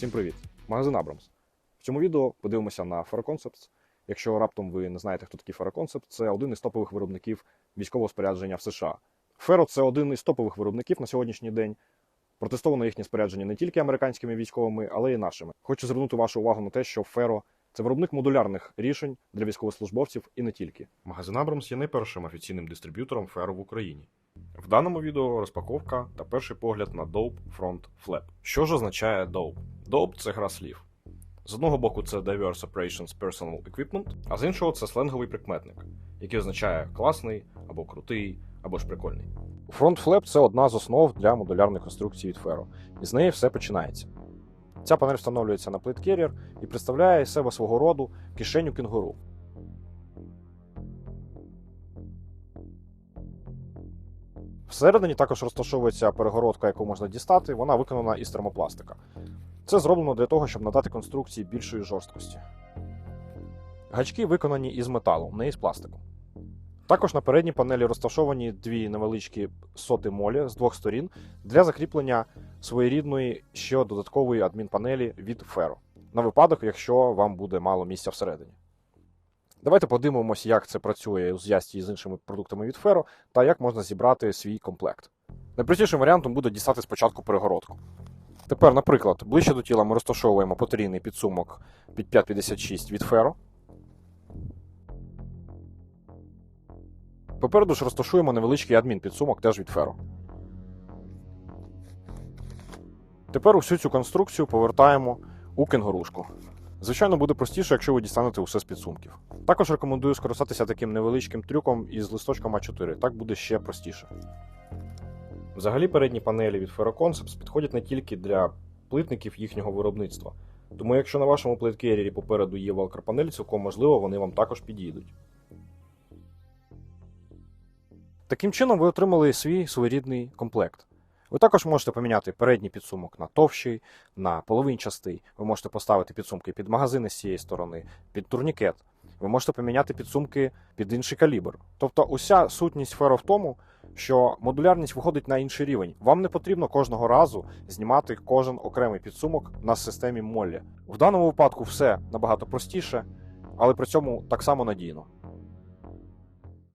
Всім привіт! Магазин Абрамс. В цьому відео подивимося на Ferroconcepts. Якщо раптом ви не знаєте, хто такий Ferroconcept, це один із топових виробників військового спорядження в США. Ferro – це один із топових виробників на сьогоднішній день. Протестовано їхнє спорядження не тільки американськими військовими, але й нашими. Хочу звернути вашу увагу на те, що Ferro – це виробник модулярних рішень для військовослужбовців і не тільки. Магазин Абрамс є найпершим офіційним дистриб'ютором Ferro в Україні. В даному відео розпаковка та перший погляд на Dope Front Flap. Що ж означає Dope? Dope – це гра слів. З одного боку, це Diverse Operations Personal Equipment, а з іншого це сленговий прикметник, який означає класний або крутий, або ж прикольний. Front Flap – це одна з основ для модулярних конструкцій від Ferro, і з неї все починається. Ця панель встановлюється на Carrier і представляє із себе свого роду кишеню кінгуру. Всередині також розташовується перегородка, яку можна дістати, вона виконана із термопластика. Це зроблено для того, щоб надати конструкції більшої жорсткості. Гачки виконані із металу, не із пластику. Також на передній панелі розташовані дві невеличкі соти молі з двох сторін для закріплення своєрідної ще додаткової адмінпанелі від Ferro, на випадок, якщо вам буде мало місця всередині. Давайте подивимося, як це працює у зв'язці з іншими продуктами від Ferro та як можна зібрати свій комплект. Найпростішим варіантом буде дістати спочатку перегородку. Тепер, наприклад, ближче до тіла ми розташовуємо потрійний підсумок під 556 від Ferro. Попереду ж розташуємо невеличкий адмінпідсумок теж від Ferro. Тепер усю цю конструкцію повертаємо у кенгурушку. Звичайно, буде простіше, якщо ви дістанете усе з підсумків. Також рекомендую скористатися таким невеличким трюком із листочком А4, так буде ще простіше. Взагалі передні панелі від Ferroconcepts підходять не тільки для плитників їхнього виробництва. Тому якщо на вашому плиткерері попереду є велкропанель, цілком можливо, вони вам також підійдуть. Таким чином ви отримали свій своєрідний комплект. Ви також можете поміняти передній підсумок на товщий, на половинчастий. Ви можете поставити підсумки під магазини з цієї сторони, під турнікет. Ви можете поміняти підсумки під інший калібр. Тобто, уся сутність феро в тому, що модулярність виходить на інший рівень. Вам не потрібно кожного разу знімати кожен окремий підсумок на системі Моллі. В даному випадку все набагато простіше, але при цьому так само надійно.